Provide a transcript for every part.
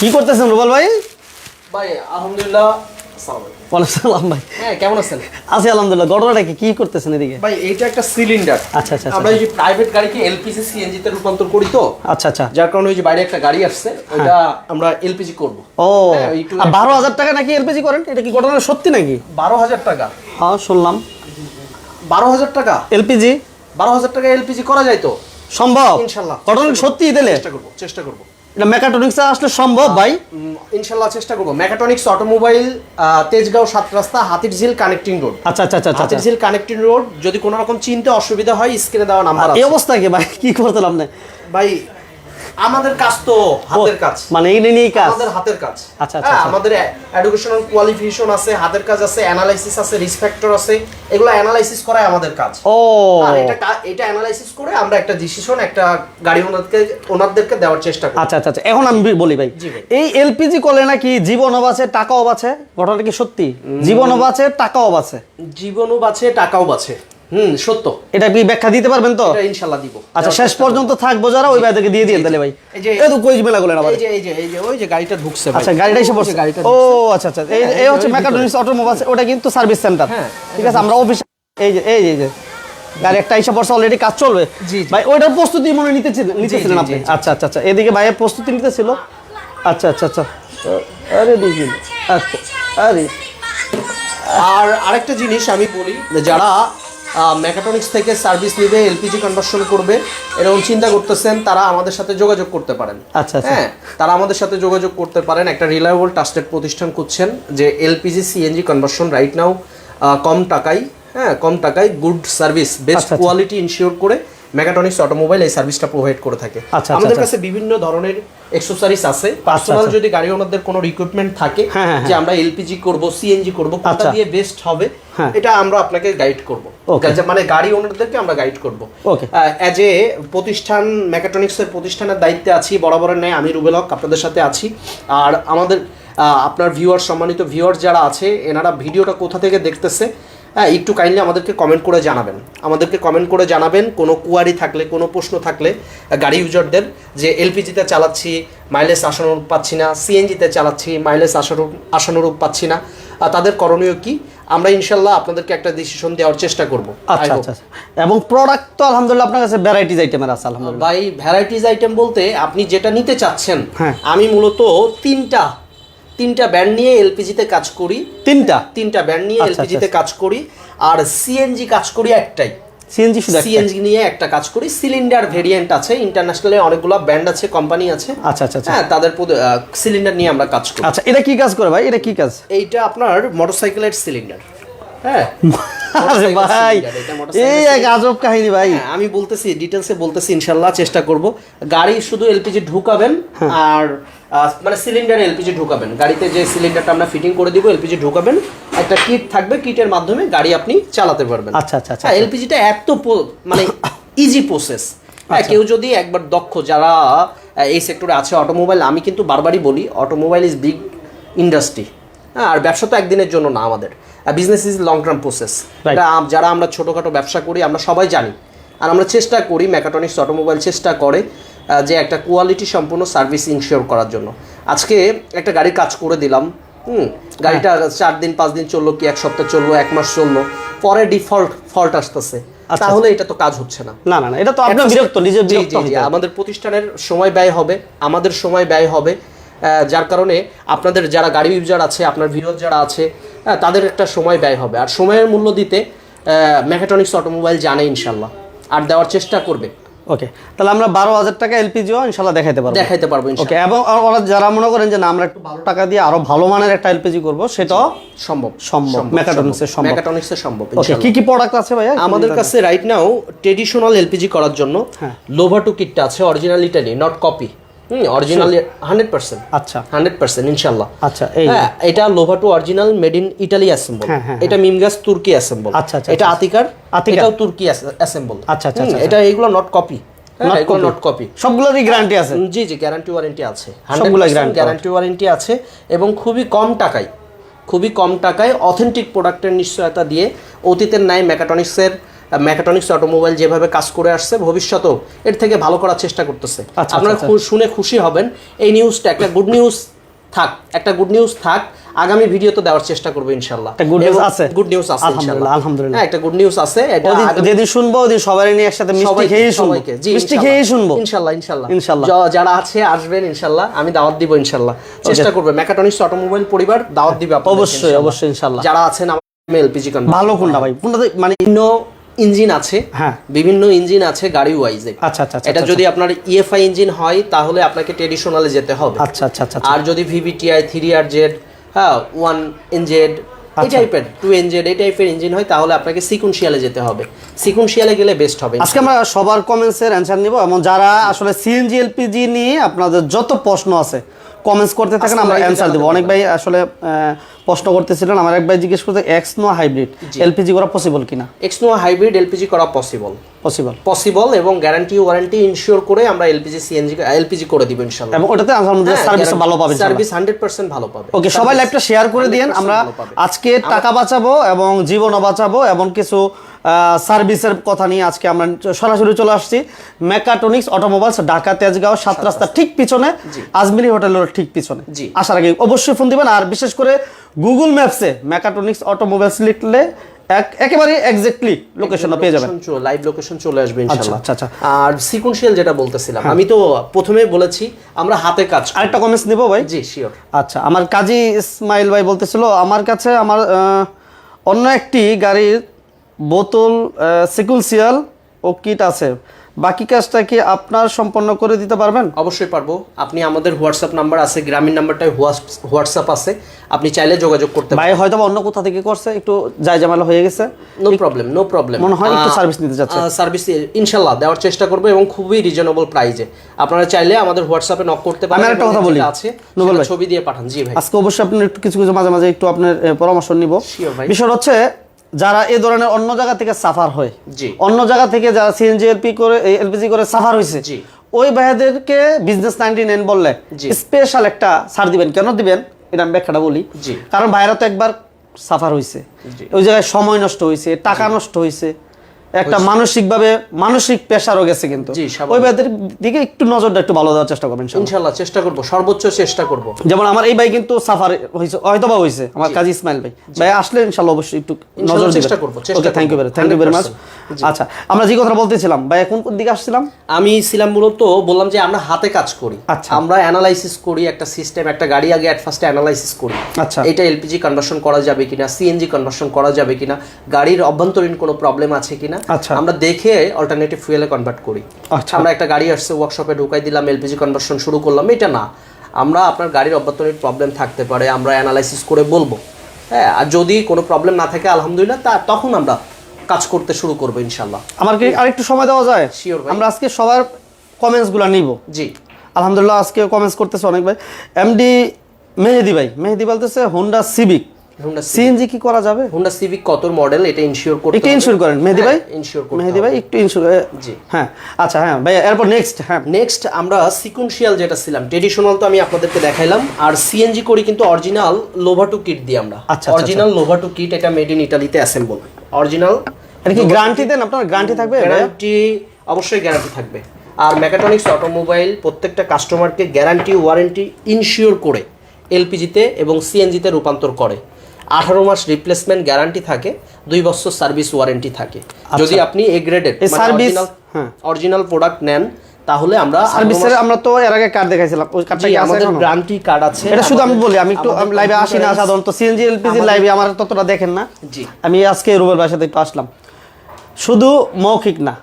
কি করতেছেন রুবাল ভাই? ভাই আলহামদুলিল্লাহ সালাম ভাই। হ্যাঁ কেমন আছেন? আছি আলহামদুলিল্লাহ। ঘটনাটা কি? কি করতেছেন এদিকে? ভাই এইটা একটা সিলিন্ডার আচ্ছা, আচ্ছা, আমরা এই যে প্রাইভেট গাড়িকে এলপিজি সিএনজি তে রূপান্তর করি তো আচ্ছা আচ্ছা। যার কারণে ওই যে বাইরে একটা গাড়ি আসছে ওইটা আমরা এলপিজি করব। ও হ্যাঁ, বারো হাজার টাকা নাকি এলপিজি করেন? এটা কি ঘটনা সত্যি নাকি? বারো হাজার টাকা। হ্যাঁ শুনলাম। বারো হাজার টাকা? এলপিজি বারো হাজার টাকা এলপিজি করা যায় তো? সম্ভব। ইনশাল্লাহ। ঘটনা সত্যি দিলে চেষ্টা করব চেষ্টা করব। এটা মেকাট্রনিক্স আসলে সম্ভব ভাই। ইনশাল্লাহ চেষ্টা করব। মেকাট্রনিক্স অটোমোবাইল তেজগাঁও সাত রাস্তা হাতিরঝিল কানেক্টিং রোড আচ্ছা আচ্ছা আচ্ছা আচ্ছা হাতিরঝিল কানেক্টিং রোড যদি কোনো রকম চিনতে অসুবিধা হয় স্ক্রিনে দেওয়া নাম্বার এই অবস্থা কি ভাই? কি করতেন আপনি? ভাই আমাদের কাজ তো হাতের কাজ। মানে এই নিয়েই কাজ? আমাদের হাতের কাজ। আচ্ছা, আচ্ছা, হ্যাঁ, আচ্ছা। আমাদের এডুকেশনাল কোয়ালিফিকেশন আছে হাতের কাজ আছে অ্যানালাইসিস আছে রিসপেক্টর আছে এগুলো অ্যানালাইসিস করাই আমাদের কাজ। ও। আর এটা এটা অ্যানালাইসিস করে আমরা একটা ডিসিশন একটা গাড়ি ওনারকে ওনারদেরকে দেওয়ার চেষ্টা করি। আচ্ছা আচ্ছা আচ্ছা এখন আমি বলি ভাই। এই এলপিজি কলে নাকি জীবনও বাঁচে টাকাও বাঁচে? ঘটনাটা কি সত্যি? জীবনও বাঁচে টাকাও বাঁচে? জীবনও বাঁচে টাকাও বাঁচে। হুম সত্য। এটা কি ব্যাখ্যা দিতে পারবেন তো? এটা ইনশাল্লাহ দিব। আচ্ছা শেষ পর্যন্ত থাকব যারা ওই ভাইদেরকে দিয়ে দিয়ে তাহলে ভাই। এই তো কই মেলা করলেন আবার। এই যে এই যে এই যে ওই যে গাড়িটা ঢুকছে আচ্ছা গাড়িটা এসে পড়ছে। গাড়িটা ও আচ্ছা আচ্ছা। এই হ্যাঁ, এই হচ্ছে মেকাট্রনিক্স অটোমোবাইলস ওটা কিন্তু সার্ভিস সেন্টার। হ্যাঁ, ঠিক আছে আমরা অফিস এই যে এই যে গাড়ি একটা এসে পড়ছে অলরেডি কাজ চলবে। ভাই ওইটার প্রস্তুতি মনে নিতেছিলেন নিতেছিলেন আপনি। আচ্ছা আচ্ছা আচ্ছা। এদিকে ভাইয়ের প্রস্তুতি নিতেছিল। আচ্ছা আচ্ছা আচ্ছা। আরে দেখি আচ্ছা আরে। আর আরেকটা জিনিস আমি বলি যারা মেকাট্রনিক্স থেকে সার্ভিস নিবে এলপিজি কনভার্সন করবে এরকম চিন্তা করতেছেন তারা আমাদের সাথে যোগাযোগ করতে পারেন আচ্ছা, আচ্ছা। হ্যাঁ তারা আমাদের সাথে যোগাযোগ করতে পারেন একটা রিলায়েবল ট্রাস্টেড প্রতিষ্ঠান খুঁজছেন যে LPG CNG conversion right now কম টাকায় হ্যাঁ কম টাকায় good service best. Quality ensure করে মেকাট্রনিক্স অটোমোবাইল এই সার্ভিসটা প্রোভাইড করে থাকে আচ্ছা, আমাদের আচ্ছা। কাছে বিভিন্ন ধরনের এক্সেসরিজ আছে পার্সোনাল আচ্ছা। যদি গাড়ি ওনাদের কোনো রিক্রুটমেন্ট থাকে হ্যাঁ, হ্যাঁ, যে আমরা এলপিজি করব সিএনজি করব কোনটা আচ্ছা। দিয়ে বেস্ট হবে হ্যাঁ। এটা আমরা আপনাকে গাইড করব. মানে গাড়ি ওনারদেরকে আমরা গাইড করব. অ্যাজ এ প্রতিষ্ঠান মেকাট্রনিক্সের প্রতিষ্ঠানের দায়িত্বে আছি বরাবরের ন্যায় আমি রুবেল হক আপনাদের সাথে আছি আর আমাদের আপনার ভিউয়ার সম্মানিত ভিউয়ার যারা আছে এনারা ভিডিওটা কোথা থেকে দেখতেছে হ্যাঁ একটু কাইন্ডলি আমাদেরকে কমেন্ট করে জানাবেন। আমাদেরকে কমেন্ট করে জানাবেন কোনো কুয়ারি থাকলে কোনো প্রশ্ন থাকলে গাড়ি ইউজারদের যে এলপিজিতে চালাচ্ছি মাইলেজ আশানুরূপ পাচ্ছি না সিএনজিতে চালাচ্ছি মাইলেজ আশানুরূপ আশানুরূপ পাচ্ছি না তাদের করণীয় কি? আমরা ইনশাল্লাহ আপনাদেরকে একটা ডিসিশন দেওয়ার চেষ্টা করব। আচ্ছা আচ্ছা আচ্ছা। এবং প্রোডাক্ট তো আলহামদুলিল্লাহ আপনার কাছে ভ্যারাইটিস আইটেমের আছে আলহামদুলিল্লাহ। ভাই ভ্যারাইটিজ আইটেম বলতে আপনি যেটা নিতে চাচ্ছেন হ্যাঁ। আমি মূলত তিনটা তিনটা ব্যান্ড নিয়ে এলপিজিতে কাজ করি। তিনটা? তিনটা ব্যান্ড নিয়ে আচ্ছা, এলপিজিতে কাজ করি। আর সিএনজি কাজ করি একটাই। সিএনজি শুধু? সিএনজি নিয়ে একটা কাজ করি। সিলিন্ডার ভেরিয়েন্ট আছে ইন্টারন্যাশনালে অনেকগুলো ব্যান্ড আছে কোম্পানি আছে। আচ্ছা আচ্ছা আচ্ছা। হ্যাঁ তাদের সিলিন্ডার নিয়ে আমরা কাজ করি। আচ্ছা এটা কি কাজ করে ভাই? এটা কি কাজ? এইটা আপনার মোটরসাইকেলের সিলিন্ডার হ্যাঁ। আরে ভাই এই এক আজব কাহিনী ভাই। হ্যাঁ, আমি বলতেছি ডিটেলসে বলতেছি ইনশাল্লাহ চেষ্টা করব। গাড়ি শুধু এলপিজি ঢুকাবেন হ্যাঁ। আর মানে সিলিন্ডারে এলপিজি ঢুকাবেন। গাড়িতে যে সিলিন্ডারটা আমরা ফিটিং করে দিব এলপিজি ঢুকাবেন। একটা কিট থাকবে কিটের মাধ্যমে গাড়ি আপনি চালাতে পারবেন। আচ্ছা, আচ্ছা, আচ্ছা, হ্যাঁ এলপিজিটা এত মানে ইজি প্রসেস হ্যাঁ কেউ যদি একবার দক্ষ যারা এই সেক্টরে আছে অটোমোবাইল আমি কিন্তু বারবারই বলি অটোমোবাইল ইজ বিগ ইন্ডাস্ট্রি আর ব্যবসা তো একদিনের জন্য না আমাদের। Business is long term process যারা আমরা ছোটোখাটো ব্যবসা করি আমরা সবাই জানি। আর আমরা চেষ্টা করি মেকাট্রনিক্স অটোমোবাইল চেষ্টা করে যে একটা কোয়ালিটি সম্পূর্ণ সার্ভিস ইনশিওর করার জন্য। আজকে একটা গাড়ি কাজ করে দিলাম হুম গাড়িটা চার দিন পাঁচ দিন চলল কি এক সপ্তাহ চলল এক মাস চলল পরে ডিফল্ট ফল্ট আসতেছে। আচ্ছা। তাহলে এটা তো কাজ হচ্ছে না। না না এটা তো আপনার বিরক্ত। আমাদের প্রতিষ্ঠানের সময় ব্যয় হবে আমাদের সময় ব্যয় হবে যার কারণে আপনাদের যারা গাড়ি ইউজার আছে আপনার ভিউয়ার যারা আছে হ্যাঁ, তাদের একটা সময় ব্যয় হবে। আর সময়ের মূল্য দিতে মেকাট্রনিক্স অটোমোবাইল জানে ইনশাল্লাহ আর দেওয়ার চেষ্টা করবে। ওকে তাহলে আমরা বারো হাজার টাকা এলপিজিও ইনশাল্লাহ দেখাইতে পারব। দেখাইতে পারব ওকে এবং ওরা যারা মনে করেন যে না আমরা একটু ভালো টাকা দিয়ে আরও ভালো মানের একটা এলপিজি করব সেটাও সম্ভব। সম্ভব, এর সম্ভব। মেকাট্রনিক্সের সম্ভব ওকে কি কি প্রোডাক্ট আছে ভাইয়া? আমাদের কাছে রাইট নাও ট্রেডিশনাল এলপিজি করার জন্য হ্যাঁ। লোভাটু কিটটা আছে original Italy not copy hmm original hundred percent আচ্ছা। হান্ড্রেড পার্সেন্ট ইনশাল্লাহ আচ্ছা হ্যাঁ এটা Lovato original made in Italy assemble হ্যাঁ, হ্যাঁ, এটা মিমগাস তুর্কি অ্যাসেম্বল আচ্ছা, আচ্ছা, এটা আচ্ছা। আতিকার আতিকার। এটাও তুর্কি অ্যাসেম্বল আচ্ছা, আচ্ছা, আচ্ছা, এটা এগুলো নট কপি Not এগুলো copy। নট কপি সবগুলোরই গ্যারান্টি আছে। জি জি গ্যারান্টি ওয়ারেন্টি আছে। গ্যারান্টি ওয়ারেন্টি আছে। এবং খুবই কম টাকায় খুবই কম টাকায় অথেন্টিক প্রোডাক্টের নিশ্চয়তা দিয়ে অতীতের ন্যায় মেকাট্রনিক্সের মেকাট্রনিক্স অটোমোবাইল যেভাবে কাজ করে আসছে ভবিষ্যতেও এর থেকে ভালো করার চেষ্টা করতেছে। আচ্ছা, আপনারা আচ্ছা। শুনে খুশি হবেন। এই নিউজটা একটা গুড নিউজ থাক একটা গুড নিউজ থাক আগামী ভিডিওতে দেওয়ার চেষ্টা করব ইনশাল্লাহ। good news আছে? গুড নিউজ আছে ইনশাল্লাহ। আলহামদুলিল্লাহ। হ্যাঁ একটা গুড নিউজ আছে এটা যেদিন শুনব ওদিন সবাই নিয়ে একসাথে মিষ্টি খেয়েই শুনব। মিষ্টি। খেয়েই শুনব। ইনশাল্লাহ ইনশাল্লাহ। ইনশাল্লাহ। যারা আছে আসবেন ইনশাল্লাহ আমি দাওয়াত দিব ইনশাল্লাহ। চেষ্টা করবে। মেকাট্রনিক্স অটোমোবাইল পরিবার দাওয়াত দিবে অবশ্যই অবশ্যই ইনশাল্লাহ। যারা আছেন আমার এলপিজি ভালো কোনটা ভাই? কোনটাতে মানে বিভিন্ন ইঞ্জিন আছে হ্যাঁ। বিভিন্ন ইঞ্জিন আছে গাড়ি ওয়াইজে আচ্ছা আচ্ছা আচ্ছা এটা যদি আপনার ইএফআই ইঞ্জিন হয় তাহলে আপনাকে ট্রেডিশনালে যেতে হবে। আচ্ছা আচ্ছা আচ্ছা আর যদি V V T I three R Z হ্যাঁ ওয়ান এনজেড এই আচ্ছা। টাইপের টু এনজেড এই টাইপের ইঞ্জিন হয় তাহলে আপনাকে সিকুনশিয়ালে যেতে হবে। সিকুনশিয়ালে গেলে বেস্ট হবে। আজকে আমরা সবার কমেন্টসের অ্যান্সার নিব এবং যারা আসলে সিএনজি এলপিজি নিয়ে আপনাদের যত প্রশ্ন আছে কমেন্টস করতে থাকেন আমরা অ্যান্সার দেবো। অনেক ভাই আসলে প্রশ্ন করতেছিলেন আমার এক ভাই জিজ্ঞেস করতে এক্স নো হাইব্রিড এলপিজি করা পসিবল কিনা? এক্সনোয়া হাইব্রিড এলপিজি করা পসিবল পসিবল পসিবল এবং গ্যারান্টি ওয়ারেন্টি ইনশিওর করে আমরা এলপিজি সিএনজি এলপিজি করে দিব ইনশাআল্লাহ। এবং ওটাতে আলহামদুলিল্লাহ সার্ভিস ভালো পাবেন সার্ভিস 100% ভালো পাবে ওকে সবাই লাইভটা শেয়ার করে দিয়েন। আমরা আজকে টাকা বাঁচাবো এবং জীবনও বাঁচাবো এবং কিছু সার্ভিসের কথা নিয়ে আজকে আমরা সরাসরি চলে আসছি। মেকাট্রনিক্স অটোমোবাইলস ঢাকা তেজগাঁও সাত রাস্তা। ঠিক পিছনে আজমিরি হোটেলের ঠিক পিছনে। আসার আগে অবশ্যই ফোন দিবেন আর বিশেষ করে গুগল ম্যাপসে মেকাট্রনিক্স অটোমোবাইলস লিখলে এক- একেবারে এক্স্যাক্টলি লোকেশনটা পেয়ে যাবেন। লাইভ লোকেশন চলে আসবে ইনশাআল্লাহ আচ্ছা, আচ্ছা। আর সিকুয়েন্সিয়াল যেটা বলতেছিলাম আমি তো প্রথমেই বলেছি আমরা হাতে কাজ আরেকটা কমেন্টস নিবো ভাই? জি শিওর আচ্ছা আমার কাজী ইসমাইল ভাই বলতেছিল আমার কাছে আমার অন্য একটি গাড়ির বোতল সিকুলসিয়াল ও কিট আছে। বাকি কাজটা কি আপনার সম্পন্ন করে দিতে পারবেন? অবশ্যই পারব। আপনি আমাদের হোয়াটসঅ্যাপ নাম্বার আছে গ্রামীণ নাম্বারটায় হোয়াটসঅ্যাপ আছে। আপনি চাইলে যোগাযোগ করতে ভাই হয়তো অন্য কোথা থেকে করছে একটু যাই জামালা হয়ে গেছে। নো প্রবলেম নো প্রবলেম মনে হয় একটু সার্ভিস নিতে যাচ্ছে সার্ভিস ইনশাল্লাহ দেওয়ার চেষ্টা করব এবং খুবই রিজনেবল প্রাইজে আপনারা চাইলে আমাদের হোয়াটসঅ্যাপে নক করতে পারেন আমি এবং কথা বলি। আছে। ছবি দিয়ে পাঠান। জি ভাই। আজকে অবশ্যই আপনি একটু কিছু কিছু মাঝে মাঝে একটু আপনার পরামর্শ নিব। বিষয় হচ্ছে যারা এই ধরনের অন্য জায়গা থেকে সাফার হয় অন্য জায়গা থেকে যারা সিএনজি এলপি করে এলপিজি করে সাফার হয়েছে ওই ভাইয়াদেরকে বিজনেস নাইনটি নাইন বললে স্পেশাল একটা সার দিবেন। কেন দিবেন? এটা আমি ব্যাখ্যাটা বলি। কারণ ভাইরা তো একবার সাফার হয়েছে ওই জায়গায় সময় নষ্ট হয়েছে টাকা নষ্ট হয়েছে একটা মানসিকভাবে মানসিক প্রেশারও গেছে কিন্তু। ওই ভাইদের দিকে একটু নজরটা একটু ভালো দেওয়ার চেষ্টা করবেন ইনশাআল্লাহ। ইনশাল্লাহ চেষ্টা করব সর্বোচ্চ চেষ্টা করব। যেমন আমার এই ভাই কিন্তু সাফার হয়েছে হয়তো বা হয়েছে আমার কাজী ইসমাইল ভাই। ভাই আসলে ইনশাল্লাহ অবশ্যই একটু নজর চেষ্টা করব, okay thank you. Very thank you very much আচ্ছা আমরা যে কথা বলতেছিলাম ভাই কোন কোন দিকে আসছিলাম? আমি ছিলাম মূলত বললাম যে আমরা হাতে কাজ করি। আচ্ছা। আমরা অ্যানালাইসিস করি একটা সিস্টেম একটা গাড়ি আগে অ্যাট ফার্স্টে অ্যানালাইসিস করি। আচ্ছা। এটা এলপিজি কনভার্সন করা যাবে কিনা সিএনজি কনভার্সন করা যাবে কিনা গাড়ির অভ্যন্তরীণ কোনো প্রবলেম আছে কিনা আচ্ছা। আমরা দেখে অল্টারনেটিভ ফুয়েলে কনভার্ট করি। আচ্ছা। আমরা একটা গাড়ি আসছে ওয়ার্কশপে ঢুকাই দিলাম এলপিজি কনভার্সন শুরু করলাম এটা না। আমরা আপনার গাড়ির অভ্যন্তরীণ প্রবলেম থাকতে পারে আমরা অ্যানালাইসিস করে বলব। হ্যাঁ আর যদি কোনো প্রবলেম না থাকে আলহামদুলিল্লাহ তা তখন আমরা কাজ করতে শুরু করব ইনশাল্লাহ আমার কি আরেকটু সময় দেওয়া যায়? শিওর। আমরা আজকে সবার কমেন্টসগুলো নিব। জি। আলহামদুলিল্লাহ আজকে কমেন্টস করতেছে অনেক ভাই। এমডি মেহেদি ভাই মেহেদি বলতেছে হোন্ডা সিভিক সিএনজি কি করা যাবে? হুন্ডা সিভিক কত মডেল এটা ইনশিওর করতে একটু ইনশিওর করেন। মেহেদি ভাই? ইনশিওর করতে মেহেদি ভাই একটু ইনশিওর জি। হ্যাঁ আচ্ছা হ্যাঁ ভাই এরপর নেক্সট হ্যাঁ। নেক্সট আমরা সিকুয়েন্সিয়াল যেটা ছিলাম ট্রেডিশনাল তো আমি আপনাদেরকে দেখাইলাম আর সিএনজি করি কিন্তু অরিজিনাল লোভাটু কিট দিই আমরা। আচ্ছা, অরিজিনাল লোভাটু কিট এটা মেড ইন ইটালিতে অ্যাসেম্বল অরিজিনাল এটা কি গ্যারান্টি দেন আপনার? গ্যারান্টি থাকবে? গ্যারান্টি অবশ্যই গ্যারান্টি থাকবে। আর মেকাট্রনিক্স অটোমোবাইল প্রত্যেকটা কাস্টমারকে গ্যারান্টি ওয়ারেন্টি ইনশিওর করে এলপিজিতে এবং সিএনজিতে রূপান্তর করে। আঠারো মাস রিপ্লেসমেন্ট গ্যারান্টি থাকে দুই বছর সার্ভিস ওয়ারেন্টি থাকে। যদি আপনি এ গ্রেডের হ্যাঁ। অরিজিনাল প্রোডাক্ট নেন তাহলে আমরা সার্ভিসের আমরা তো এর আগে কার্ড দেখাইছিলাম। ওই কার্ডটা কি আছে আমাদের গ্যারান্টি কার্ড আছে। এটা শুধু আমি বলি আমি একটু লাইভে আসি না সাধারণত। সিএনজি এলপিজি লাইভে আমার ততটা দেখেন না। জি। আমি আজকে রুবেল ভাইয়ের সাথে একটু আসলাম। শুধু মৌখিক না।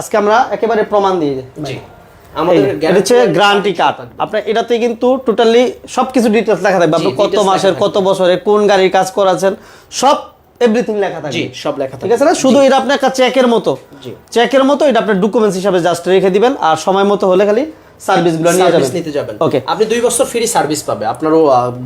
আজকে আমরা একেবারে প্রমাণ দিয়ে। জি। গ্যারান্টি কার্ড আপনার এটাতে কিন্তু টোটালি সবকিছু ডিটেলস লেখা থাকবে। আপনি কত মাসের কত বছরে কোন গাড়ির কাজ করাছেন সব এভরিথিং লেখা থাকবে। জি সব লেখা ঠিক আছে না? শুধু এটা আপনার একটা চেকের মতো। চেকের মতো এটা আপনার ডকুমেন্টস হিসাবে জাস্ট রেখে দিবেন। আর সময় মতো হলে খালি সার্ভিসগুলো নিয়ে যাবেন। নিতে যাবেন। ওকে আপনি দুই বছর ফ্রি সার্ভিস পাবে। আপনারও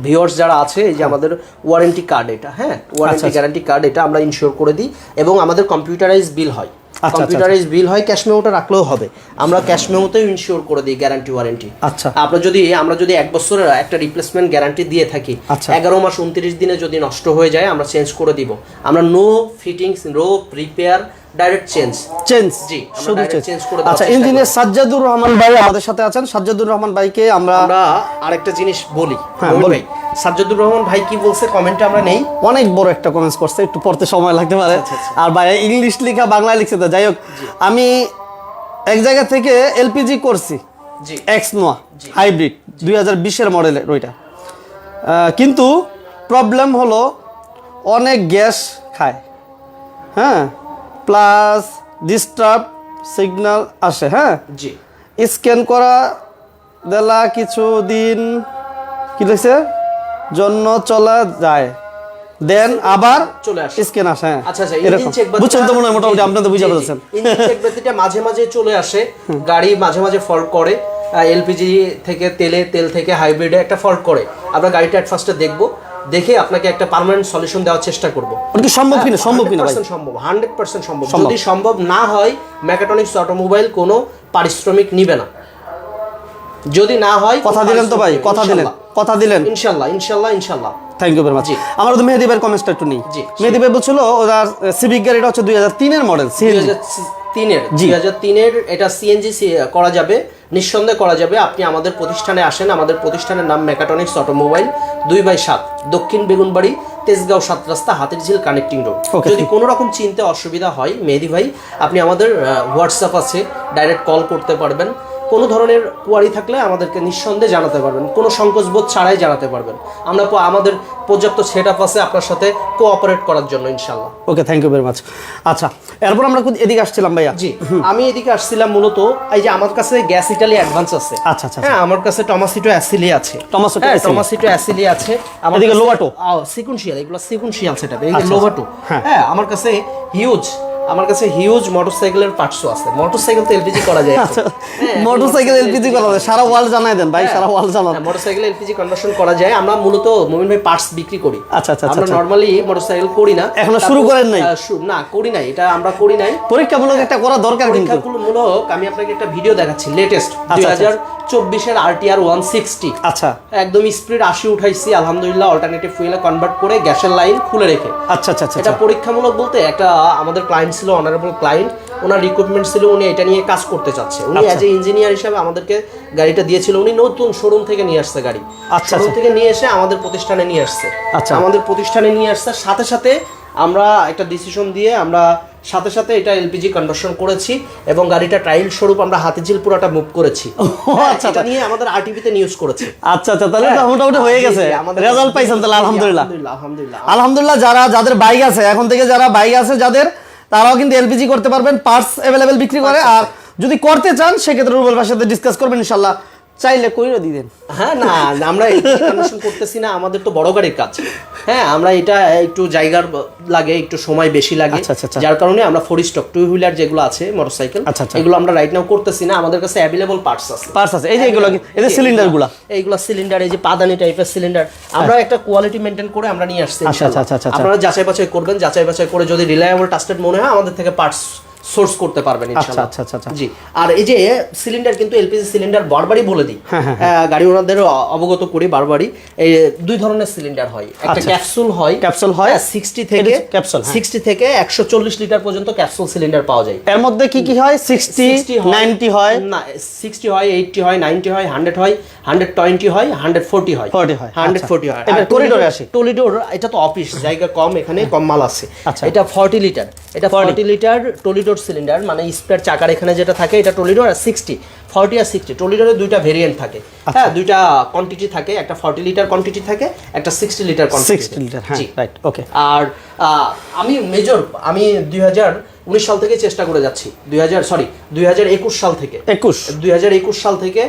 ভিউয়ার্স যারা আছে এই যে আমাদের ওয়ারেন্টি কার্ড এটা হ্যাঁ? ওয়ারেন্টি। গ্যারান্টি কার্ড এটা আমরা ইনশিওর করে দিই এবং আমাদের কম্পিউটারাইজ বিল হয়। কম্পিউটারাইজ বিল হয় ক্যাশ মেমোটা রাখলেও হবে। আমরা ক্যাশ মেমোতেও ইনশিওর করে দিই গ্যারান্টি ওয়ারেন্টি আচ্ছা। আপনার যদি আমরা যদি এক বছরের একটা রিপ্লেসমেন্ট গ্যারান্টি দিয়ে থাকি আচ্ছা। এগারো মাস উনত্রিশ দিনে যদি নষ্ট হয়ে যায় আমরা চেঞ্জ করে দিব। আমরা no fittings no repair direct change change জি, শুধু চেঞ্জ করে আচ্ছা ইঞ্জিনিয়ার সাজ্জাদুর রহমান ভাই আমাদের সাথে আছেন। সাজ্জাদুর রহমান ভাইকে আমরা আমরা আরেকটা জিনিস বলি। হ্যাঁ, বলি। সাজ্জাদুর রহমান ভাই কি বলছে? কমেন্টে আমরা নেই। অনেক বড় একটা কমেন্টস করছে একটু পড়তে সময় লাগতে পারে। আচ্ছা, আর ভাই ইংলিশ লেখা বাংলায় লিখছে তো যাই হোক। আমি এক জায়গা থেকে এলপিজি করছি। জি। এক্স নোয়া হাইব্রিড দুই হাজার বিশের মডেলের ওইটা। কিন্তু প্রবলেম হলো অনেক গ্যাস খায়। হ্যাঁ? প্লাস ডিস্টার্ব সিগন্যাল আসে হ্যাঁ? জি। স্ক্যান করা দেলা কিছুদিন কি লিখছে? জন্য চলা যায়। দেন আবার চলে আসে। স্ক্যান আসে হ্যাঁ। আচ্ছা আচ্ছা ইঞ্জিন চেক বুঝছেন তো মনে হয় মোটামুটি? আপনাদের বুঝে বলছেন ইঞ্জিন চেক ব্যক্তিটা মাঝে মাঝে চলে আসে। গাড়ি মাঝে মাঝে ফল্ট করে। এলপিজি থেকে তেলে তেল থেকে হাইব্রিডে একটা ফল্ট করে। আমরা গাড়িটা অ্যাট ফার্স্টে দেখব। দেখে আপনাকে একটা পার্মানেন্ট সলিউশন দেওয়ার চেষ্টা করব। কি সম্ভব কিনা? সম্ভব কিনা ভাই? 100% সম্ভব হান্ড্রেড পার্সেন্ট সম্ভব। যদি সম্ভব না হয় মেকাট্রনিক্স অটোমোবাইল কোনো পারিশ্রমিক নিবে না। যদি না হয় কথা দিলেন তো ভাই কথা দিলেন। কথা দিলেন। ইনশাল্লাহ ইনশাল্লাহ ইনশাল্লাহ। থ্যাংক ইউ ভেরি মাচ আমার তো মেহেদি ভাইয়ের কমেন্টসটা একটু নেই। মেহেদি ভাই বলছিল ওনার সিভিক গাড়িটা হচ্ছে দুই হাজার তিনের মডেল সিএনজি তিনের। দুই হাজার তিনের এটা সিএনজি করা যাবে। নিঃসন্দেহে করা যাবে আপনি আমাদের প্রতিষ্ঠানে আসেন আমাদের প্রতিষ্ঠানের নাম মেকাটনিক্স অটোমোবাইল দুই বাই সাত দক্ষিণ বেগুনবাড়ি তেজগাঁও সাত রাস্তা হাতের ঝিল কানেক্টিং রোড. যদি কোনো রকম চিনতে অসুবিধা হয় মেহেদি ভাই আপনি আমাদের হোয়াটসঅ্যাপ আছে ডাইরেক্ট কল করতে পারবেন কোনো ধরনের কোয়ারি থাকলে আমাদেরকে নিঃসন্দেহে জানাতে পারবেন। কোনো সংকোচবোধ ছাড়াই জানাতে পারবেন। আমরা আমাদের পর্যাপ্ত সেট আপ আছে আপনার সাথে কোঅপারেট করার জন্য ইনশাল্লাহ okay thank you very much আচ্ছা এরপর আমরা এদিকে আসছিলাম ভাইয়া। জি আমি এদিকে আসছিলাম মূলত এই যে আমার কাছে গ্যাস ইটালি অ্যাডভান্স আছে। আচ্ছা, আচ্ছা, হ্যাঁ আমার কাছে টমাসিটো অ্যাসিলি আছে। টমাসিটো। টমাসিটো অ্যাসিলি আছে। আমার এদিকে কাছে- লোবাটো। সিকুনশিয়াল এগুলো সিকুনশিয়াল সেটা এই যে আচ্ছা, লোবাটো হ্যাঁ। হ্যাঁ আমার কাছে হিউজ আমার কাছে হিউজ মোটরসাইকেলের পার্টসও আছে। মোটরসাইকেল তো এলপিজি করা যায় আচ্ছা মোটরসাইকেল এলপিজি করা যায়। সারা ওয়ার্ল্ড জানাই দেন ভাই সারা ওয়ার্ল্ড জানান। মোটরসাইকেল এলপিজি কনভার্সন করা যায়। আমরা মূলত মোমিন ভাই পার্টস বিক্রি করি। আচ্ছা, আচ্ছা, আমরা আচ্ছা। নরমালি মোটরসাইকেল করি না। এখনও শুরু করেন নাই? না করি নাই। এটা আমরা করি নাই। পরীক্ষামূলক একটা করা দরকার কিন্তু। পরীক্ষামূলক আমি আপনাকে একটা ভিডিও দেখাচ্ছি লেটেস্ট দুই আচ্ছা, হাজার চব্বিশের আরটিআর ওয়ান সিক্সটি আচ্ছা। একদম স্পিড আশি উঠাইছি আলহামদুলিল্লাহ অল্টারনেটিভ ফুয়েলে কনভার্ট করে গ্যাসের লাইন খুলে রেখে। আচ্ছা আচ্ছা আচ্ছা এটা পরীক্ষামূলক বলতে একটা আমাদের ক্লায়েন্ট ছিল অনারেবল ক্লায়েন্ট ওনার রিক্রুটমেন্ট ছিল উনি এটা নিয়ে কাজ করতে চাচ্ছে। উনি আচ্ছা। অ্যাজ এ ইঞ্জিনিয়ার হিসাবে আমাদেরকে গাড়িটা দিয়েছিল উনি নতুন শোরুম থেকে নিয়ে আসছে গাড়ি। আচ্ছা, শোরুম আচ্ছা। থেকে নিয়ে এসে আমাদের প্রতিষ্ঠানে নিয়ে আসছে। আচ্ছা। আমাদের প্রতিষ্ঠানে নিয়ে আসছে সাথে সাথে আমরা একটা ডিসিশন দিয়ে আমরা সাথে সাথে এটা এলপিজি কনভার্সন করেছি এবং গাড়িটা ট্রায়াল স্বরূপ আমরা হাতিঝিল পুরাটা মুভ করেছি। হ্যাঁ, আচ্ছা, এটা নিয়ে আমাদের আরটিভিতে নিউজ করেছে। আচ্ছা আচ্ছা তাহলে তো মোটামুটি হয়ে গেছে। রেজাল্ট পাইছেন তাহলে আলহামদুলিল্লাহ। আলহামদুলিল্লাহ আলহামদুলিল্লাহ। আলহামদুলিল্লাহ যারা যাদের বাইক আছে এখন থেকে যারা বাইক আছে যাদের তারাও কিন্তু এলপিজি করতে পারবেন পার্টস অ্যাভেলেবেল বিক্রি করে। আর যদি করতে চান সেক্ষেত্রে রুবেল ভাইয়ের সাথে ডিসকাস করবেন ইনশাল্লাহ চাইলে কইরে দিবেন হ্যাঁ না আমরা কন্ডিশন করতেছি না আমাদের তো বড় গাড়ির কাজ। হ্যাঁ আমরা এটা একটু জায়গার লাগে একটু সময় বেশি লাগে। আচ্ছা, আচ্ছা, আচ্ছা। যার কারণে আমরা ফোর স্টক টু হুইলার যেগুলো আছে মোটরসাইকেল। এগুলো আমরা রাইট নাও করতেছি না আমাদের কাছে অ্যাভেলেবল পার্টস আছে। পার্টস আছে। এই যে এগুলো এই যে সিলিন্ডারগুলো এইগুলো সিলিন্ডার এই যে পাদানি টাইপের সিলিন্ডার আমরা একটা কোয়ালিটি মেনটেন করে আমরা নিয়ে আসছি আচ্ছা, আচ্ছা, আচ্ছা, আচ্ছা। আপনারা যাচাই বাছাই করবেন যাচাই বাছাই করে যদি রিলায়েবল ট্রাস্টেড মনে হয় আমাদের থেকে পার্টস সোর্স করতে পারবেন ইনশাআল্লাহ। আচ্ছা, আচ্ছা, আচ্ছা। জি। আর এই যে সিলিন্ডার কিন্তু এলপিজি সিলিন্ডার বারবারই বলে দিই। হ্যাঁ, হ্যাঁ, আহ, গাড়ি ওনাদের অবগত করি বারবারই। এই দুই ধরনের সিলিন্ডার হয়। একটা আচ্ছা। ক্যাপসুল হয়। ক্যাপসুল হয়? সিক্সটি থেকে ক্যাপসুল, হ্যাঁ। সিক্সটি থেকে একশো চল্লিশ লিটার পর্যন্ত ক্যাপসুল সিলিন্ডার পাওয়া যায়। এর মধ্যে কি কি হয়? সিক্সটি 60 নাইনটি হয়? না সিক্সটি হয় এইটটি হয় নাইনটি হয় হান্ড্রেড হয় হান্ড্রেড টোয়েন্টি হয় হান্ড্রেড ফোর্টি হয়। 40 হয়, হান্ড্রেড আচ্ছা। ফোর্টি হয়। এবার corridor এ আসি। টলিডোর এটা তো অফিস জায়গা কম এখানে কম মাল আছে। আচ্ছা। এটা ফর্টি লিটার এটা ফর্টি লিটার টলিডোর সিলিন্ডার মানে স্পেয়ার চাকার এখানে যেটা থাকে এটা টলিডোর আর সিক্সটি ফর্টি আর সিক্সটি টলিডোরের দুইটা ভেরিয়েন্ট থাকে। আচ্ছা। হ্যাঁ দুইটা কোয়ান্টিটি থাকে একটা ফর্টি লিটার কোয়ান্টিটি থাকে একটা সিক্সটি লিটার কোয়ান্টিটি লিটার হ্যাঁ রাইট ওকে আর আমি মেজর আমি দুই হাজার উনিশ সাল থেকে চেষ্টা করে যাচ্ছি। দুই হাজার সরি দুই হাজার একুশ সাল থেকে। একুশ। দুই হাজার একুশ সাল থেকে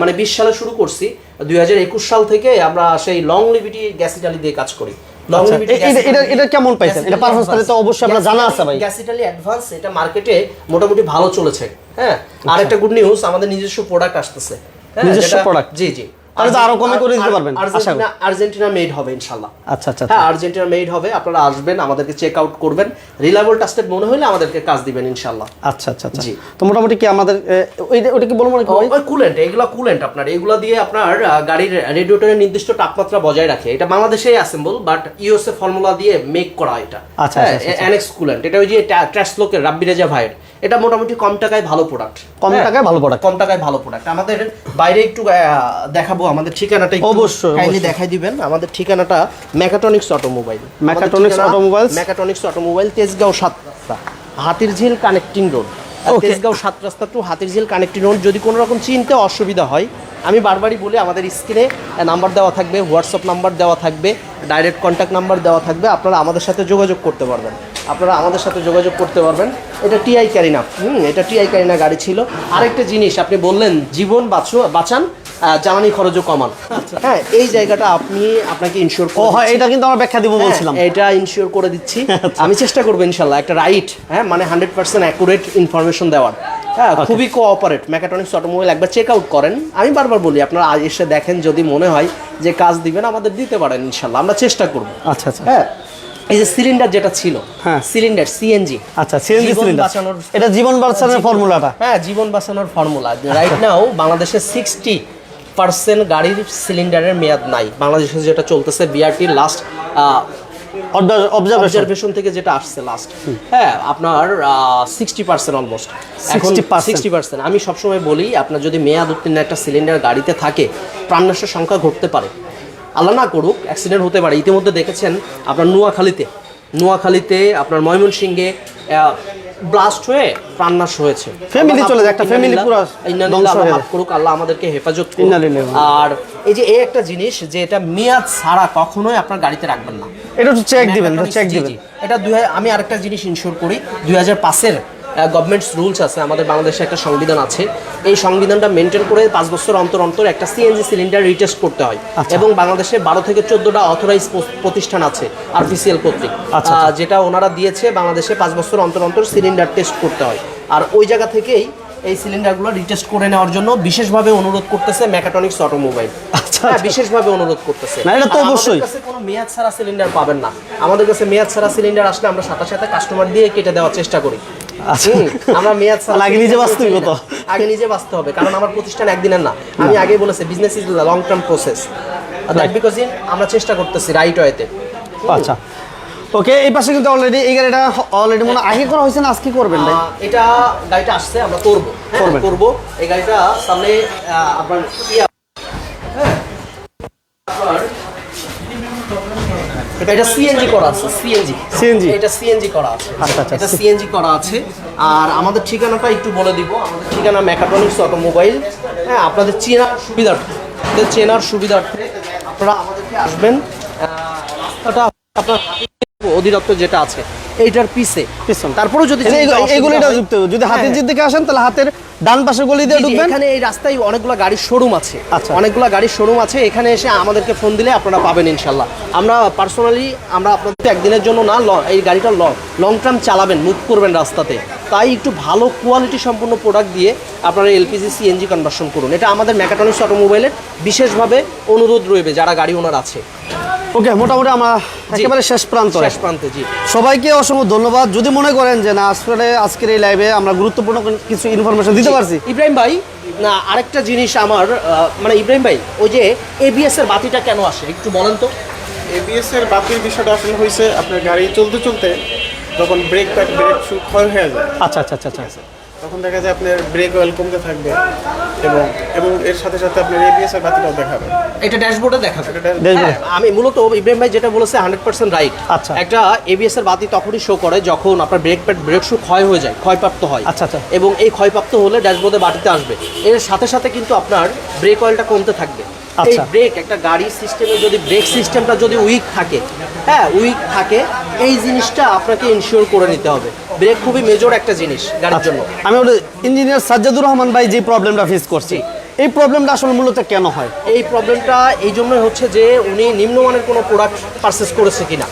মানে বিশ সালে শুরু করছি। দুই হাজার একুশ সাল থেকে আমরা সেই লং লিভিটি গ্যাস ইটালি দিয়ে কাজ করি। এটা- এটা- এটা কেমন পাইছেন? এটা performance তাহলে তো অবশ্যই আপনার জানা আছে ভাই। গ্যাস ইটালি অ্যাডভান্স এটা মার্কেটে মোটামুটি ভালো চলেছে। হ্যাঁ? আর একটা গুড নিউজ আমাদের নিজস্ব প্রোডাক্ট আসতেছে। হ্যাঁ, নিজস্ব প্রোডাক্ট জি জি। তাহলে তো আরও কমে করে দিতে পারবেন আশা করি। আর্জেন্টিনা মেড হবে ইনশাল্লাহ আচ্ছা আচ্ছা হ্যাঁ আর্জেন্টিনা মেড হবে আপনারা আসবেন আমাদেরকে চেক আউট করবেন। রিলায়েবল ট্রাস্টেড মনে হলে আমাদেরকে কাজ দিবেন ইনশাল্লাহ আচ্ছা আচ্ছা আচ্ছা। জি। তো মোটামুটি কি আমাদের ওইটা কি বলব নাকি? ওই কুলেন্ট এগুলা কুলেন্ট আপনার। এগুলা দিয়ে আপনার গাড়ির রেডিয়েটরের নির্দিষ্ট তাপমাত্রা বজায় রাখে। এটা বাংলাদেশেই অ্যাসেম্বল বাট ইউএসএ ফর্মুলা দিয়ে মেক করা এটা। আচ্ছা, আচ্ছা, আচ্ছা। অ্যানেক্স কুলেন্ট এটা ওই যে ট্রাসলোকের রাব্বি রেজা ভাইয়ের। এটা মোটামুটি কম টাকায় ভালো প্রোডাক্ট কম টাকায় ভালো product। কম টাকায় ভালো প্রোডাক্ট আমাদের বাইরে একটু দেখাবো আমাদের ঠিকানাটা অবশ্যই, কাইন্ডলি দেখাই দিবেন। আমাদের ঠিকানাটা mechatronics automobile Mechatronics Automobiles? Mechatronics automobile Tejgaon সাত রাস্তা। হাতিরঝিল কানেক্টিং রোড তেজগাঁও সাত রাস্তা টু হাতিরঝিল কানেক্টিং রোড যদি কোনো রকম চিনতে অসুবিধা হয় আমি বারবারই বলি আমাদের স্ক্রিনে নাম্বার দেওয়া থাকবে হোয়াটসঅ্যাপ নাম্বার দেওয়া থাকবে। ডাইরেক্ট কন্ট্যাক্ট নাম্বার দেওয়া থাকবে। আপনারা আমাদের সাথে যোগাযোগ করতে পারবেন। আপনারা আমাদের সাথে যোগাযোগ করতে পারবেন। এটা টিআই ক্যারিনা হুম এটা টিআই ক্যারিনা গাড়ি ছিল। আরেকটা জিনিস আপনি বললেন জীবন বাঁচো বাঁচান জ্বালানি খরচও কমান। হ্যাঁ এই জায়গাটা আপনি আপনাকে ইনশিওর ও হয় এটা কিন্তু আমরা ব্যাখ্যা দিব বলছিলাম। হ্যাঁ, এটা ইনশিওর করে দিচ্ছি। আমি চেষ্টা করব ইনশাল্লাহ একটা রাইট হ্যাঁ মানে হান্ড্রেড পার্সেন্ট অ্যাকুরেট ইনফরমেশন দেওয়ার। হ্যাঁ খুবই কোঅপারেট মেকাট্রনিক্স অটোমোবাইল একবার চেক আউট করেন। আমি বারবার বলি আপনারা এসে দেখেন যদি মনে হয় যে কাজ দিবেন আমাদের দিতে পারেন ইনশাল্লাহ। আমরা চেষ্টা করব। আচ্ছা আচ্ছা। হ্যাঁ এই যে সিলিন্ডার যেটা ছিল হ্যাঁ। সিলিন্ডার সিএনজি আচ্ছা সিএনজি সিলিন্ডার বাঁচানোর এটা জীবন বাঁচানোর ফর্মুলাটা হ্যাঁ জীবন বাঁচানোর ফর্মুলা রাইট নাও বাংলাদেশে সিক্সটি পার্সেন্ট গাড়ির সিলিন্ডারের মেয়াদ নাই। বাংলাদেশে যেটা চলতেছে বিআরটি লাস্ট অবজারভেশন থেকে যেটা আসছে লাস্ট হ্যাঁ আপনার sixty percent almost 60% sixty percent আমি সবসময় বলি আপনার যদি মেয়াদ উত্তীর্ণ একটা সিলিন্ডার গাড়িতে থাকে প্রাণনাশের সংখ্যা ঘটতে পারে। আল্লাহ না করুক অ্যাক্সিডেন্ট হতে পারে। ইতিমধ্যে দেখেছেন আপনার নোয়াখালীতে। নোয়াখালীতে আপনার ময়মনসিংহে ব্লাস্ট হয়ে প্রাণনাশ হয়েছে। Family চলে যায়, একটা family পুরা করুক আল্লাহ আমাদেরকে হেফাজত করুক। আর এই যে এই একটা জিনিস যে এটা মেয়াদ ছাড়া কখনোই আপনার গাড়িতে রাখবেন না। এটা একটু চেক দিবেন চেক দিবেন। এটা দুই হাজার- আমি আরেকটা জিনিস ইনশিওর করি দুই হাজার পাঁচের গভর্নমেন্টস রুলস আছে আমাদের বাংলাদেশে একটা সংবিধান আছে। এই সংবিধানটা মেনটেন করে পাঁচ বছর অন্তর অন্তর একটা সিএনজি সিলিন্ডার রিটেস্ট করতে হয়। আচ্ছা। এবং বাংলাদেশে বারো থেকে চোদ্দটা অথরাইজ প্রতিষ্ঠান আছে আরপিসিএল কর্তৃক। আচ্ছা, যেটা ওনারা দিয়েছে বাংলাদেশে পাঁচ বছর অন্তর অন্তর সিলিন্ডার টেস্ট করতে হয়। আর ওই জায়গা থেকেই এই সিলিন্ডারগুলো রিটেস্ট করে নেওয়ার জন্য বিশেষভাবে অনুরোধ করতেছে অটোমোবাইল আচ্ছা, হ্যাঁ আচ্ছা। বিশেষভাবে অনুরোধ করতেছে। না, এটা তো অবশ্যই। কাছে কোনো মেয়াদ ছাড়া সিলিন্ডার পাবেন না। আমাদের কাছে মেয়াদ ছাড়া সিলিন্ডার আসলে আমরা সাথে সাথে কাস্টমার দিয়ে কেটে দেওয়ার চেষ্টা করি। আচ্ছা। আমরা মেয়াদ ছাড়া আগে নিজে বাঁচতে হইব তো। আগে নিজে বাঁচতে হবে কারণ আমার প্রতিষ্ঠান একদিনের না। আমি আগে বলেছি business is long term process that because in আমরা চেষ্টা করতেছি রাইট ওয়েতে আচ্ছা। ওকে এই পাশে কিন্তু অলরেডি এই গাড়িটা অলরেডি মনে আগে করা হয়েছে না আজকে করবেন ভাই? এটা গাড়িটা আসছে আমরা করব। হ্যাঁ, করবেন। করব। এই গাড়িটা সামনে আপনার হ্যাঁ, এটা এটা সিএনজি করা আছে সিএনজি CNG? এটা সিএনজি করা আছে। আচ্ছা, আচ্ছা। এটা সিএনজি করা আছে। আর আমাদের ঠিকানাটা একটু বলে দিব। আমাদের ঠিকানা মেকাট্রনিক্স অটোমোবাইল হ্যাঁ আপনাদের চেনার সুবিধার্থে চেনার সুবিধার্থে আপনারা আমাদেরকে আসবেন। রাস্তাটা আপনার অধিদপ্তর যেটা আছে এইটার পিছে তারপরে তারপরেও যদি যে এগুলো- যুক্ত যদি হাতের হ্যাঁ, দিকে আসেন তাহলে হাতের ডান পাশের গলি দিয়ে ঢুকবেন। এখানে এই রাস্তায় অনেকগুলো গাড়ির শোরুম আছে। আচ্ছা। অনেকগুলো গাড়ির শোরুম আছে। এখানে এসে আমাদেরকে ফোন দিলে আপনারা পাবেন ইনশাল্লাহ। আমরা পার্সোনালি আমরা আপনাদের একদিনের জন্য না এই গাড়িটা লং লং টার্ম চালাবেন মুভ করবেন রাস্তাতে। তাই একটু ভালো কোয়ালিটি সম্পন্ন প্রোডাক্ট দিয়ে আপনারা এলপিজি সিএনজি কনভার্সন করুন। এটা আমাদের মেকাট্রনিক্স অটোমোবাইলের বিশেষভাবে অনুরোধ রয়েবে যারা গাড়ি ওনার আছে। ওকে মোটামুটি আমরা একেবারে শেষ প্রান্ত শেষ প্রান্তে জি। সবাইকে অসংখ্য ধন্যবাদ। যদি মনে করেন যে না আসলে আজকের এই লাইভে আমরা গুরুত্বপূর্ণ কিছু ইনফরমেশন দিতে পারছি। ইব্রাহিম ভাই না আরেকটা জিনিস আমার আহ, মানে ইব্রাহিম ভাই ওই যে এবিএস এর বাতিটা কেন আসে? একটু বলেন তো। এবিএস এর বাতির বিষয়টা আসলে হয়েছে আপনার গাড়ি চলতে চলতে যখন ব্রেক প্যাড ব্রেক শু ক্ষয় হয়ে যায়। আচ্ছা আচ্ছা আচ্ছা আচ্ছা। তখন দেখা যায় আপনার ব্রেক অয়েল কমতে থাকবে এবং এবং এর সাথে সাথে আপনার এবিএস এর বাতিটাও দেখাবে। এটা ড্যাশবোর্ডে দেখাবে। হ্যাঁ, আমি মূলত ইব্রাহিম ভাই যেটা বলেছে হান্ড্রেড পার্সেন্ট রাইট আচ্ছা। একটা এবিএস এর বাতি তখনই শো করে যখন আপনার ব্রেক প্যাড ব্রেক শু ক্ষয় হয়ে যায় ক্ষয়প্রাপ্ত হয়। আচ্ছা, আচ্ছা। এবং এই ক্ষয়প্রাপ্ত হলে ড্যাশবোর্ডে বাটিতে আসবে। এর সাথে সাথে কিন্তু আপনার ব্রেক অয়েলটা কমতে থাকবে। আচ্ছা। ব্রেক একটা গাড়ির সিস্টেমে যদি ব্রেক সিস্টেমটা যদি উইক থাকে হ্যাঁ উইক থাকে এই জিনিসটা আপনাকে ইনশিওর করে নিতে হবে। ব্রেক খুবই মেজর একটা জিনিস গাড়ির জন্য। আমি ইঞ্জিনিয়ার সাজ্জাদুর রহমান ভাই যে প্রবলেমটা ফেস করছি এই প্রবলেমটা আসলে মূলত কেন হয়? এই প্রবলেমটা এই জন্যই হচ্ছে যে উনি নিম্নমানের কোনো প্রোডাক্ট পারচেস করেছে কিনা।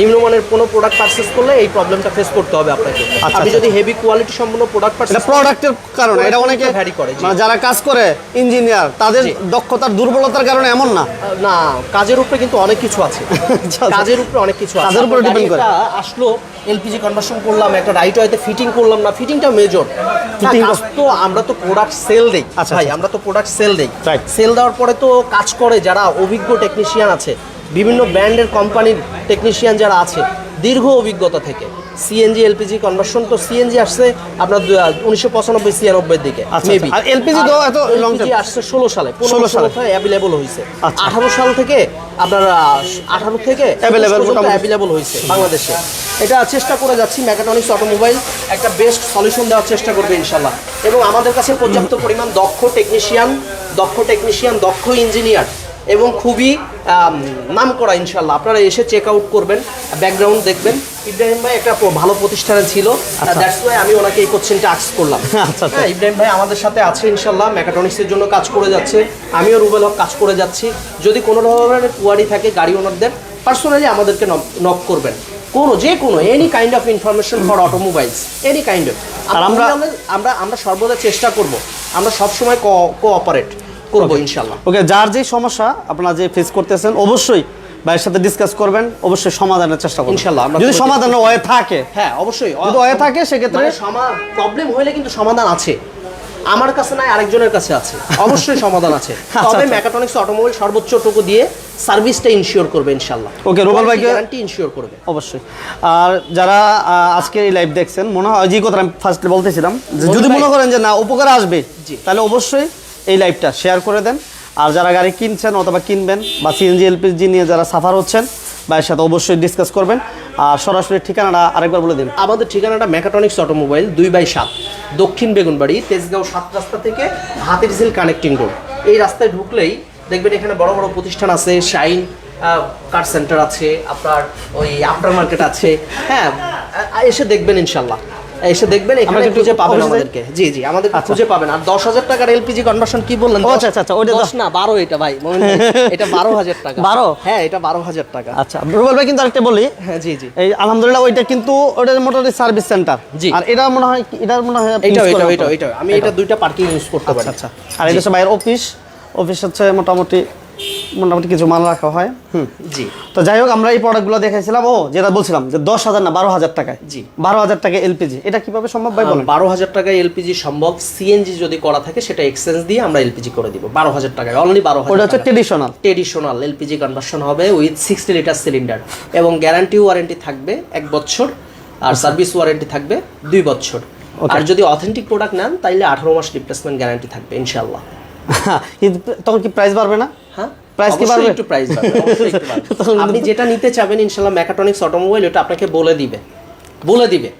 নিম্নমানের কোনো প্রোডাক্ট পারচেস করলে এই প্রবলেমটা ফেস করতে হবে আপনাকে। আচ্ছা, আপনি আচ্ছা। যদি হেভি কোয়ালিটি সম্পন্ন প্রোডাক্ট পারচেস প্রোডাক্টের কারণে এটা অনেকে ভ্যারি করে মানে যারা কাজ করে ইঞ্জিনিয়ার তাদের দক্ষতার দুর্বলতার কারণে এমন না? না কাজের উপরে কিন্তু অনেক কিছু আছে। আচ্ছা। কাজের উপরে অনেক কিছু আছে। কাজের উপরে depend করে। আসলো এলপিজি কনভার্সন করলাম একটা রাইট হয়তো ফিটিং করলাম না ফিটিংটা মেজর কাজ তো আমরা তো প্রোডাক্ট সেল দেই। আচ্ছা, ভাই আচ্ছা। আমরা তো প্রোডাক্ট সেল দেই সেল দেওয়ার পরে তো কাজ করে যারা অভিজ্ঞ টেকনিশিয়ান আছে বিভিন্ন ব্র্যান্ডের কোম্পানির টেকনিশিয়ান যারা আছে দীর্ঘ অভিজ্ঞতা থেকে। সিএনজি এলপিজি কনভার্সন তো সিএনজি আসছে আপনার উনিশশো পঁচানব্বই ছিয়ানব্বই দিকে আচ্ছা, আর LPG তো এলপিজি আসছে ষোলো সালে 16 ষোলো সালে। সালে অ্যাভেলেবল হয়েছে আচ্ছা। আঠারো সাল থেকে আপনার আঠারো থেকে অ্যাভেলেবল হয়েছে বাংলাদেশে। এটা চেষ্টা করে যাচ্ছি মেকাট্রনিক্স অটোমোবাইল একটা বেস্ট সলিউশন দেওয়ার চেষ্টা করবে ইনশাল্লাহ এবং আমাদের কাছে পর্যাপ্ত পরিমাণ দক্ষ টেকনিশিয়ান দক্ষ টেকনিশিয়ান দক্ষ ইঞ্জিনিয়ার এবং খুবই নাম করা ইনশাল্লাহ আপনারা এসে চেক আউট করবেন ব্যাকগ্রাউন্ড দেখবেন। ইব্রাহিম ভাই একটা ভালো প্রতিষ্ঠানে ছিল দ্যাটস ওয়াই আমি ওনাকে এই কোশ্চেনটা আক্স করলাম। আচ্ছা, আচ্ছা। হ্যাঁ ইব্রাহিম ভাই আমাদের সাথে আছে ইনশাল্লাহ মেকাট্রনিক্সের জন্য কাজ করে যাচ্ছে। আমিও রুবেল হক কাজ করে যাচ্ছি। যদি কোনো ধরনের কুয়ারি থাকে গাড়ি ওনারদের পার্সোনালি আমাদেরকে নক করবেন। কোনো যে কোনো any kind of information for automobiles any kind of আমরা- আমরা আমরা সর্বদা চেষ্টা করব আমরা সবসময় কোঅপারেট করব ইনশাল্লাহ ওকে যার যে সমস্যা আপনারা যে ফেস করতেছেন অবশ্যই ভাইয়ের সাথে ডিসকাস করবেন অবশ্যই সমাধানের চেষ্টা করবেন। ইনশাল্লাহ, আমরা যদি সমাধানের ওয়ে থাকে হ্যাঁ অবশ্যই। যদি হয়ে থাকে সেক্ষেত্রে প্রবলেম হলে কিন্তু সমাধান আছে। আমার কাছে নাই আরেকজনের কাছে আছে। অবশ্যই সমাধান আছে। তবে আচ্ছা। মেকাট্রনিক্স অটোমোবাইল সর্বোচ্চ টুকু দিয়ে সার্ভিসটা ইনশিওর করবে ইনশাল্লাহ ওকে রুবেল ভাইকে- গ্যারান্টি ইনশিওর করবে। অবশ্যই। আর যারা আহ, আজকে এই লাইভ দেখছেন মনে হয় যে কথা আমি ফার্স্টে বলতেছিলাম যে যদি মনে করেন যে না উপকার আসবে জি। তাহলে অবশ্যই এই লাইভটা শেয়ার করে দেন। আর যারা গাড়ি কিনছেন অথবা কিনবেন বা সিএনজি এলপিজি নিয়ে যারা সাফার হচ্ছেন ভাইয়ের সাথে অবশ্যই ডিসকাস করবেন। আর সরাসরি ঠিকানাটা আরেকবার বলে দিন। আমাদের ঠিকানাটা মেকাট্রনিক্স অটোমোবাইল দুই বাই সাত, দক্ষিণ বেগুনবাড়ি, তেজগাঁও সাত রাস্তা থেকে হাতির ঝিল কানেক্টিং রোড এই রাস্তায় ঢুকলেই দেখবেন এখানে বড় বড় প্রতিষ্ঠান আছে, শাইন কার সেন্টার আছে, আপনার ওই আফটার মার্কেট আছে। হ্যাঁ এসে দেখবেন ইনশাল্লাহ। এসে দেখবেন এখানে খুঁজে পাবেন আমাদেরকে। জি জি আমাদের আচ্ছা। খুঁজে পাবেন। আর দশ হাজার টাকার এলপিজি কনভার্সন কি বললেন? আচ্ছা, আচ্ছা, আচ্ছা, ওইটা দশ না বারো এটা ভাই এটা বারো হাজার টাকা। 12? হ্যাঁ এটা বারো হাজার টাকা। আচ্ছা রুবেল ভাই কিন্তু আরেকটা বলি। হ্যাঁ জি জি। এই আলহামদুলিল্লাহ ওইটা কিন্তু ওটার মোটামুটি সার্ভিস সেন্টার জি। আর এটা মনে হয় এটা মনে হয় এটা এটা এটা আমি এটা দুইটা পার্কিং ইউজ করতে পারি। আচ্ছা। আচ্ছা আর এটা হচ্ছে বাইরের অফিস অফিস হচ্ছে মোটামুটি মোটামুটি কিছু মাল রাখা হয়। হুম। জি। তো যাই হোক আমরা এই প্রোডাক্টগুলো দেখাইছিলাম। ও যেটা বলছিলাম যে দশ হাজার না বারো হাজার টাকায়। জি। বারো হাজার টাকা এলপিজি এটা কীভাবে সম্ভব ভাই বলেন? বারো হাজার টাকায় এলপিজি সম্ভব। সিএনজি যদি করা থাকে সেটা এক্সচেঞ্জ দিয়ে আমরা এলপিজি করে দিব। বারো হাজার টাকায়। অনলি বারো ওটা হাজার হচ্ছে ট্রেডিশনাল ট্রেডিশনাল এলপিজি কনভার্সন হবে উইথ সিক্সটি লিটার সিলিন্ডার এবং গ্যারান্টি ওয়ারেন্টি থাকবে এক বছর আর সার্ভিস ওয়ারেন্টি থাকবে দুই বছর। আর যদি অথেন্টিক প্রোডাক্ট নেন তাইলে আঠারো মাস রিপ্লেসমেন্ট গ্যারান্টি থাকবে ইনশাল্লাহ তখন কি প্রাইস বাড়বে না? হ্যাঁ? Price কি পারবে একটু প্রাইস আপনি যেটা নিতে চাবেন ইনশাল্লাহ মেকাট্রনিক্স অটোমোবাইল ওটা আপনাকে বলে দিবে। বলে দিবে।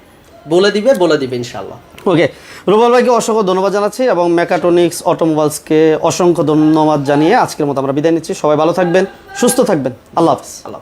বলে দিবে বলে দিবে ইনশাআল্লাহ ওকে রুবাল ভাইকে অসংখ্য ধন্যবাদ জানাচ্ছি এবং মেকাট্রনিক্স অটোমোবাইলসকে অসংখ্য ধন্যবাদ জানিয়ে আজকের মতো আমরা বিদায় নিচ্ছি। সবাই ভালো থাকবেন সুস্থ থাকবেন। আল্লাহ হাফিজ। আল্লাহ